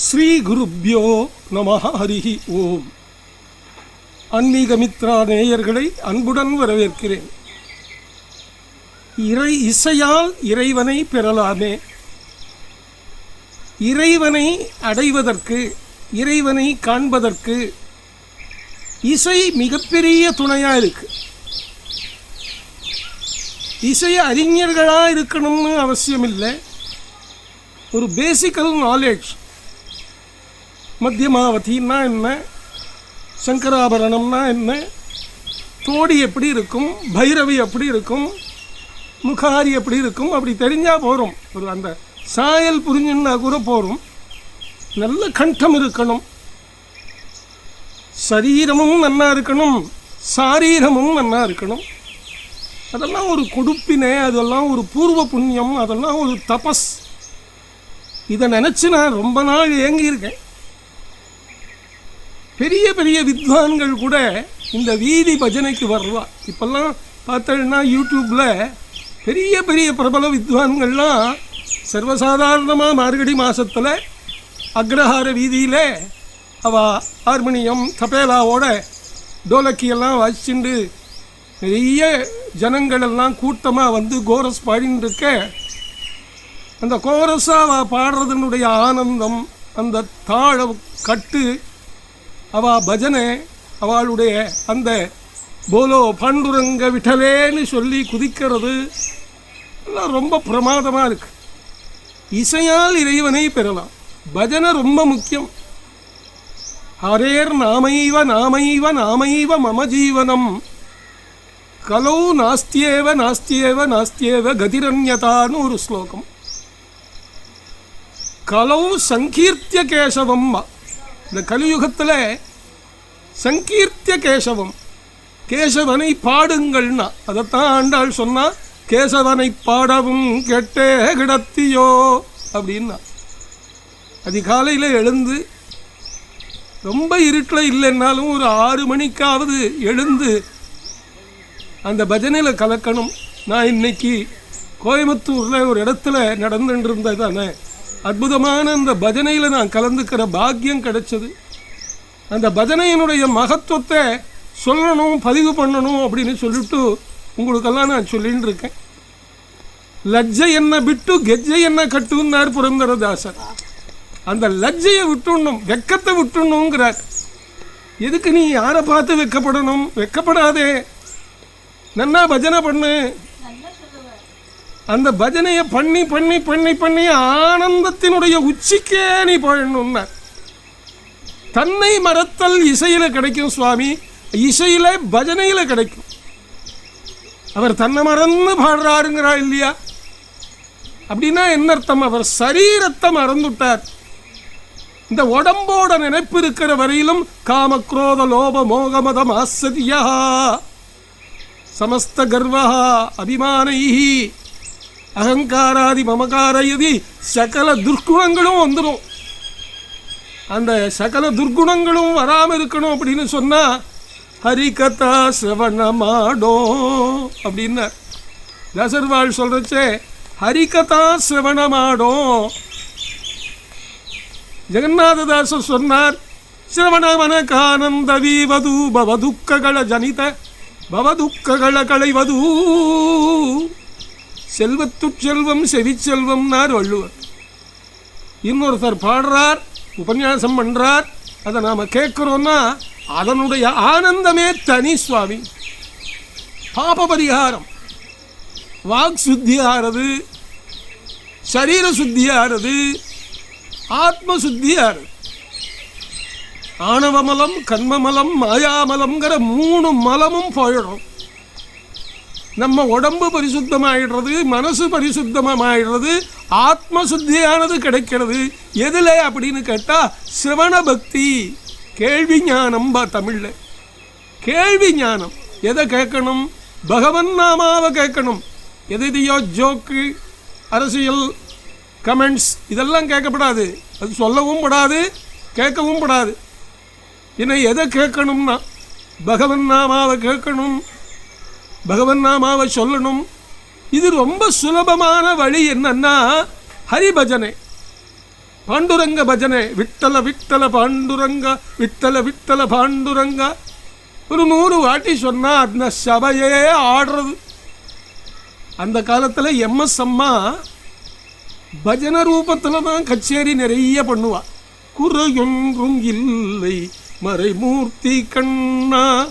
ஸ்ரீ குருப்யோ நம ஹரிஹி. ஓம். ஆன்மீக மித்ரா நேயர்களை அன்புடன் வரவேற்கிறேன். இறை இசையால் இறைவனை பெறலாமே. இறைவனை அடைவதற்கு இறைவனை காண்பதற்கு இசை மிகப்பெரிய துணையாக இருக்கு. இசை அறிஞர்களாக இருக்கணும்னு அவசியம் இல்லை ஒரு பேசிக்கல் நாலேஜ் மத்தியமாவதின்னா என்ன சங்கராபரணம்னா என்ன தோடி எப்படி இருக்கும்? பைரவி எப்படி இருக்கும்? முகாரி எப்படி இருக்கும்? அப்படி தெரிஞ்சால் போகிறோம் ஒரு அந்த சாயல் புரிஞ்சுன்னா கூட போகிறோம் நல்ல கண்டம் இருக்கணும். சரீரமும் நல்லா இருக்கணும். சாரீரமும் நல்லா இருக்கணும். அதெல்லாம் ஒரு கொடுப்பினை அதெல்லாம் ஒரு பூர்வ புண்ணியம் அதெல்லாம் ஒரு தபஸ். இதை நினச்சி நான் ரொம்ப நாள் ஏங்கியிருக்கேன். பெரிய பெரிய வித்வான்கள் கூட இந்த வீதி பஜனைக்கு வருவா. இப்போல்லாம் பார்த்தோன்னா யூடியூப்பில் பெரிய பெரிய பிரபல வித்வான்கள்லாம் சர்வசாதாரணமாக மார்கழி மாதத்தில் அக்ரஹார வீதியில் அவ ஹார்மோனியம் தபேலாவோட டோலக்கியெல்லாம் வச்சுண்டு நிறைய ஜனங்களெல்லாம் கூட்டமாக வந்து கோரஸ் பாடின்னு இருக்க அந்த கோரஸாக அவ ஆனந்தம் அந்த தாழ கட்டு அவ பஜனை அவளுடைய அந்த போலோ பாண்டுரங்க விட்டலேன்னு சொல்லி குதிக்கிறது. எல்லாம் ரொம்ப பிரமாதமாக இருக்கு. இசையால் இறைவனை பெறலாம். பஜனை ரொம்ப முக்கியம். ஹரேர் நாமைவ நாமைவ நாமைவ மம ஜீவனம். கலௌ நாஸ்தியேவ நாஸ்தியேவ நாஸ்தியேவ கதிரன்யதான்னு ஒரு ஸ்லோகம். கலௌ சங்கீர்த்திய கேசவம்மா இந்த கலியுகத்தில் சங்கீர்த்திய கேசவம். கேசவனை பாடுங்கள்னா அதைத்தான் ஆண்டாள் சொன்னால் கேசவனை பாடவும் கெட்டே கிடத்தியோ? அப்படின்னா அதிகாலையில் எழுந்து ரொம்ப இருட்டில் இல்லைன்னாலும் ஒரு ஆறு மணிக்காவது எழுந்து அந்த பஜனையில் கலக்கணும். நான் இன்னைக்கு கோயம்புத்தூரில் ஒரு இடத்துல நடந்துட்டு இருந்ததானே அற்புதமான அந்த பஜனையில் நான் கலந்துக்கிற பாக்கியம் கிடைச்சது. அந்த பஜனையினுடைய மகத்துவத்தை சொல்லணும் பதிவு பண்ணணும் அப்படின்னு சொல்லிட்டு உங்களுக்கெல்லாம் நான் சொல்லின்னு இருக்கேன். லஜ்ஜை என்ன விட்டு கெஜ்ஜை என்ன கட்டுன்னார் புரந்தரதாசர் அந்த லஜ்ஜையை விட்டுணும் வெக்கத்தை விட்டுணுங்கிறார் எதுக்கு நீ யாரை பார்த்து வெக்கப்படணும்? வெக்கப்படாதே. நன்னா பஜனை பண்ணு. அந்த பஜனையை பண்ணி பண்ணி பண்ணி பண்ணி ஆனந்தத்தினுடைய உச்சிக்கே நீ போயிடணும்னார் தன்னை மறத்தல் இசையில கிடைக்கும் சுவாமி. இசையில் பஜனையில கிடைக்கும். அவர் தன்னை மறந்து பாடுறாருங்கிறா இல்லையா? அப்படின்னா என்ன அர்த்தம்? அவர் சரீரத்தை மறந்துட்டார். இந்த உடம்போட நினைப்பு இருக்கிற வரையிலும் காமக்ரோத லோப மோகமதம் ஆசதியா சமஸ்த கர்வா அபிமானை அகங்காராதி மமகாரயதி சகல துர்க்குணங்களும் வந்துடும் அந்த சகல துர்க்குணங்களும் வராமல் இருக்கணும் அப்படின்னு சொன்னால் ஹரிகதா சிரவணமாடோ அப்படின்னார் தசர்வாள் சொல்கிறச்சே ஹரிகதா சிரவணமாடோ ஜெகநாததாசர் சொன்னார் சிரவணமனகானந்தவீவது பவதுக்ககள ஜனித பவதுக்ககள களைவதூ செல்வத்துச் செல்வம் செவிச்செல்வம்னார் வள்ளுவர். இன்னொருத்தர் பாடுறார் உபன்யாசம் பண்ணுறார் அதை நாம் கேட்குறோன்னா அதனுடைய ஆனந்தமே தனி சுவாமி. பாப பரிகாரம் வாக் சுத்தியாகிறது சரீர சுத்தியாகிறது ஆத்ம சுத்தியாகிறது ஆணவமலம் கண்மமலம் மாயாமலம்ங்கிற மூணு மலமும் போயிடும். நம்ம உடம்பு பரிசுத்தமாயிடுறது மனசு பரிசுத்தமாயிடுறது ஆத்ம சுத்தியானது கிடைக்கிறது. எதில் அப்படின்னு கேட்டால் சிரவண பக்தி கேள்வி ஞானம் பா தமிழில். கேள்வி ஞானம். எதை கேட்கணும்? பகவன் நாமாவை கேட்கணும். எதையோ ஜோக்கு அரசியல் கமெண்ட்ஸ் இதெல்லாம் கேட்கப்படாது. அது சொல்லவும் படாது கேட்கவும் படாது. என்னை எதை கேட்கணும்னா பகவன் நாமாவை கேட்கணும். பகவன் நாமாவை சொல்லணும். இது ரொம்ப சுலபமான வழி என்னன்னா ஹரிபஜனை. பாண்டுரங்க பஜனை. விட்டல விட்டல பாண்டுரங்க. விட்டல விட்டல பாண்டுரங்க. ஒரு நூறு வாட்டி சொன்னால் அந்த சபையே ஆடுறது. அந்த காலத்தில் எம்எஸ் அம்மா பஜனை ரூபத்தில் தான் கச்சேரி நிறைய பண்ணுவாள் குறையொன்றும் இல்லை. மறைமூர்த்தி கண்ணா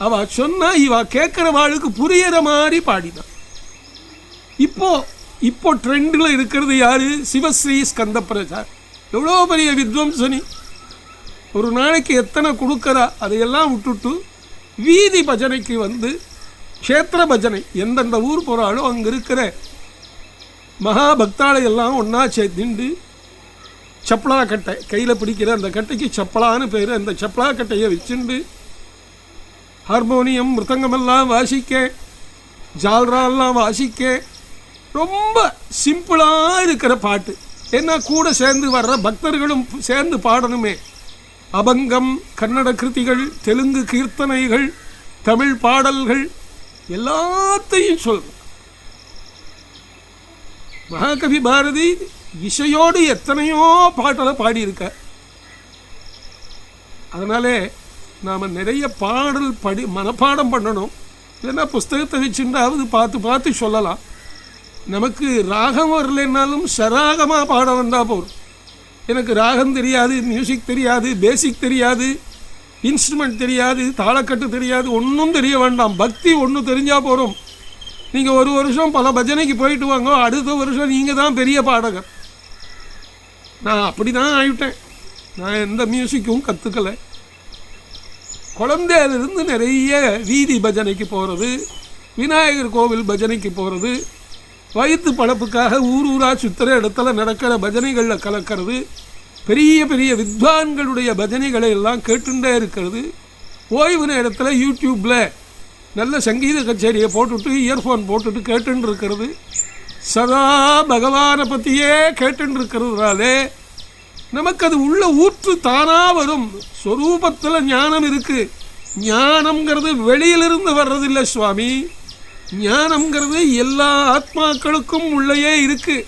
அவ சொன்னா இவ கேட்குறவாளுக்கு புரியற மாதிரி பாடினான் இப்போ இப்போ ட்ரெண்டில் இருக்கிறது யாரு? சிவஸ்ரீ ஸ்கந்த பிரசாத் எவ்வளோ பெரிய வித்வம்சனி. ஒரு நாளைக்கு எத்தனை கொடுக்குறா? அதையெல்லாம் விட்டுட்டு வீதி பஜனைக்கு வந்து க்ஷேத்திர பஜனை எந்தெந்த ஊர் போகிறாளோ அங்கே இருக்கிற மகா பக்தாளை எல்லாம் ஒன்றா சேர்த்துண்டு சப்பலா கட்டை கையில் பிடிக்கிற அந்த கட்டைக்கு சப்பலான்னு பேர் அந்த சப்பலா கட்டையை வச்சுண்டு ஹார்மோனியம் மிருதங்கமெல்லாம் வாசிக்க ஜால்ராலாம் வாசிக்க ரொம்ப சிம்பிளாக இருக்கிற பாட்டு. ஏன்னா கூட சேர்ந்து வர்ற பக்தர்களும் சேர்ந்து பாடணுமே. அபங்கம் கன்னட கிருதிகள் தெலுங்கு கீர்த்தனைகள் தமிழ் பாடல்கள் எல்லாத்தையும் சொல்றோம் மகாகவி பாரதி இசையோடு எத்தனையோ பாட்டலை பாடியிருக்க அதனாலே நாம் நிறைய பாடல் படி மனப்பாடம் பண்ணணும். இல்லைன்னா புஸ்தகத்தை வச்சுட்டாவது பார்த்து பார்த்து சொல்லலாம். நமக்கு ராகம் வரலைன்னாலும் சராகமாக பாட வந்தால் போதும். எனக்கு ராகம் தெரியாது மியூசிக் தெரியாது பேசிக் தெரியாது இன்ஸ்ட்ருமெண்ட் தெரியாது தாளக்கட்டு தெரியாது ஒன்றும் தெரிய வேண்டாம். பக்தி ஒன்று தெரிஞ்சால் போகிறோம் நீங்கள் ஒரு வருஷம் பல பஜனைக்கு போயிட்டு வாங்க அடுத்த வருஷம் நீங்கள் தான் பெரிய பாடகர். நான் அப்படி தான் ஆகிட்டேன் நான் எந்த மியூசிக்கும் கற்றுக்கலை குழந்தையிலிருந்து நிறைய வீதி பஜனைக்கு போகிறது விநாயகர் கோவில் பஜனைக்கு போகிறது வயிற்று பழப்புக்காக ஊர் ஊராக சுத்துற இடத்துல நடக்கிற பஜனைகளில் கலக்கிறது பெரிய பெரிய வித்வான்களுடைய பஜனைகளை எல்லாம் கேட்டுட்டே இருக்கிறது. ஓய்வு நேரத்தில் யூடியூப்பில் நல்ல சங்கீத கச்சேரியை போட்டுட்டு இயர்ஃபோன் போட்டுட்டு கேட்டுன்னு இருக்கிறது. சதா பகவானை பற்றியே கேட்டுன்னு இருக்கிறதுனாலே நமக்கு அது உள்ள ஊற்று தானா வரும். ஸ்வரூபத்தில் ஞானம் இருக்கு. ஞானம்ங்கிறது வெளியிலிருந்து வர்றதில்லை சுவாமி. ஞானம்ங்கிறது எல்லா ஆத்மாக்களுக்கும் உள்ளேயே இருக்கு.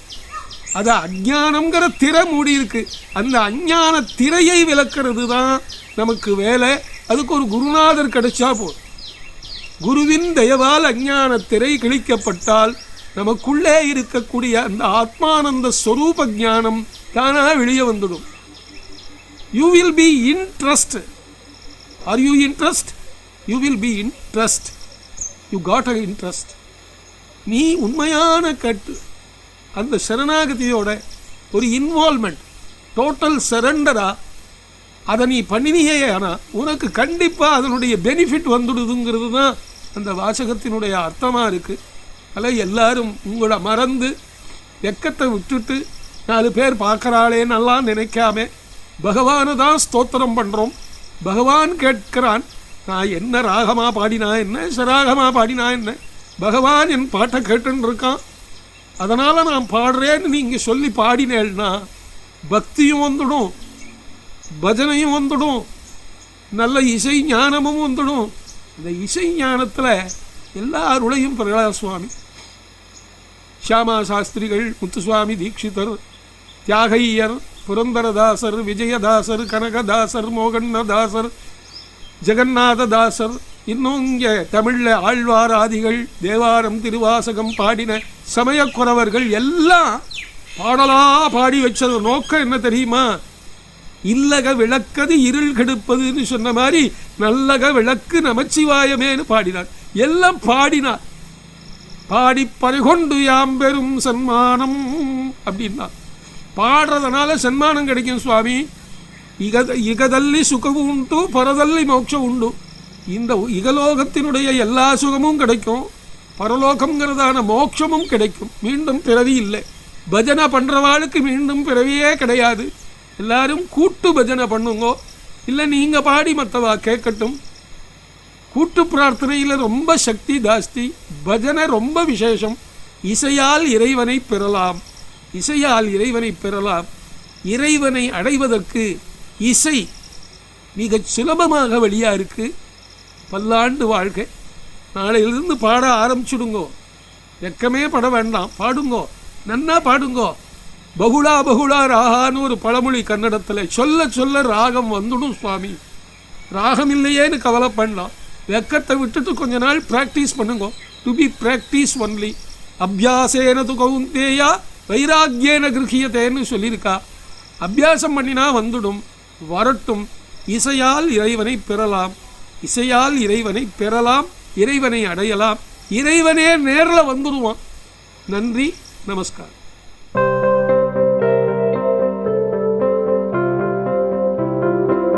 அது அஜானம்ங்கிற திரை மூடி இருக்கு. அந்த அஞ்ஞான திரையை விளக்கிறது தான் நமக்கு வேலை. அதுக்கு ஒரு குருநாதர் கிடைச்சா போதும். குருவின் தயவால் அஞ்ஞான திரை கிழிக்கப்பட்டால் நமக்குள்ளே இருக்கக்கூடிய அந்த ஆத்மானந்த ஸ்வரூப ஞானம் தானா வெளியே வந்துடும். You will be interest are you interest you will be interest you got a interest நீ உண்மையான கட்டு. அந்த சரணாகதியோட ஒரு இன்வால்மெண்ட் டோட்டல் சரண்டரா அதை நீ பண்ணினியே ஆனால் உனக்கு கண்டிப்பாக அதனுடைய பெனிஃபிட் வந்துடுதுங்கிறது தான் அந்த வாசகத்தினுடைய அர்த்தமாக இருக்குது அதில் எல்லாரும் உங்களை மறந்து வெக்கத்தை விட்டுட்டு நாலு பேர் பார்க்குறாளேன்னெல்லாம் நினைக்காம பகவானை தான் ஸ்தோத்திரம் பண்ணுறோம் பகவான் கேட்கிறான் நான் என்ன ராகமாக பாடினா என்ன சராகமாக பாடினா என்ன? பகவான் என் பாட்டை கேட்டுன்னு இருக்கான். அதனால் நான் பாடுறேன்னு நீங்கள் சொல்லி பாடினேன்னா பக்தியும் வந்துடும் பஜனையும் வந்துடும் நல்ல இசை ஞானமும் வந்துடும். இந்த இசை ஞானத்தில் எல்லா அருளையும் பிரகலாத சுவாமி. ஷியாமா சாஸ்திரிகள் முத்துசுவாமி தீட்சிதர் தியாகையர் புரந்தரதாசர் விஜயதாசர் கனகதாசர் மோகன்னதாசர் ஜெகநாததாசர் இன்னும் இங்கே தமிழில் ஆழ்வாராதிகள் தேவாரம் திருவாசகம் பாடின சமயக்குறவர்கள் எல்லாம் பாடலாக பாடி வச்சது. நோக்கம் என்ன தெரியுமா? இல்லக விளக்கது இருள் கெடுப்பதுன்னு சொன்ன மாதிரி நல்லக விளக்கு நமச்சிவாயமேன்னு பாடினார். எல்லாம் பாடினார் பாடி பறிகொண்டு யாம் பெரும் சன்மானம் அப்படின்னா. பாடுறதுனால சன்மானம் கிடைக்கும் சுவாமி. இக இகதல்லி சுகம் உண்டு பரதல்லி மோட்சம் உண்டு. இந்த இகலோகத்தினுடைய எல்லா சுகமும் கிடைக்கும். பரலோகம்ங்கிறதான மோட்சமும் கிடைக்கும். மீண்டும் பிறவி இல்லை. பஜனை பண்ணுறவாளுக்கு மீண்டும் பிறவியே கிடையாது. எல்லாரும் கூட்டு பஜனை பண்ணுங்கோ. இல்லை நீங்கள் பாடி மற்றவா கேட்கட்டும். கூட்டு பிரார்த்தனையில் ரொம்ப சக்தி ஜாஸ்தி பஜனை ரொம்ப விசேஷம். இசையால் இறைவனை பெறலாம். இசையால் இறைவனை பெறலாம். இறைவனை அடைவதற்கு இசை மிகச் சுலபமாக வழியாக இருக்குது பல்லாண்டு வாழ்க்கை. நாளையிலிருந்து பாட ஆரம்பிச்சுடுங்கோ. வெக்கமே பட வேண்டாம். பாடுங்கோ. நன்னா பாடுங்கோ. பகுளா பகுளா ராகான்னு ஒரு பழமொழி கன்னடத்தில். சொல்ல சொல்ல ராகம் வந்துடும் சுவாமி. ராகம் இல்லையேன்னு கவலை பண்ணலாம் வெக்கத்தை விட்டுட்டு கொஞ்ச நாள் ப்ராக்டிஸ் பண்ணுங்க. டு பி ப்ராக்டிஸ் ஒன்லி அபியாசேன து கவுந்தேயா வைராக்கியேன கிரகியத்தேன்னு சொல்லியிருக்கா. அபியாசம் பண்ணினா வந்துடும் வரட்டும். இசையால் இறைவனை பெறலாம். இசையால் இறைவனை பெறலாம் இறைவனை அடையலாம். இறைவனே நேரில் வந்துடுவான் நன்றி நமஸ்காரம்.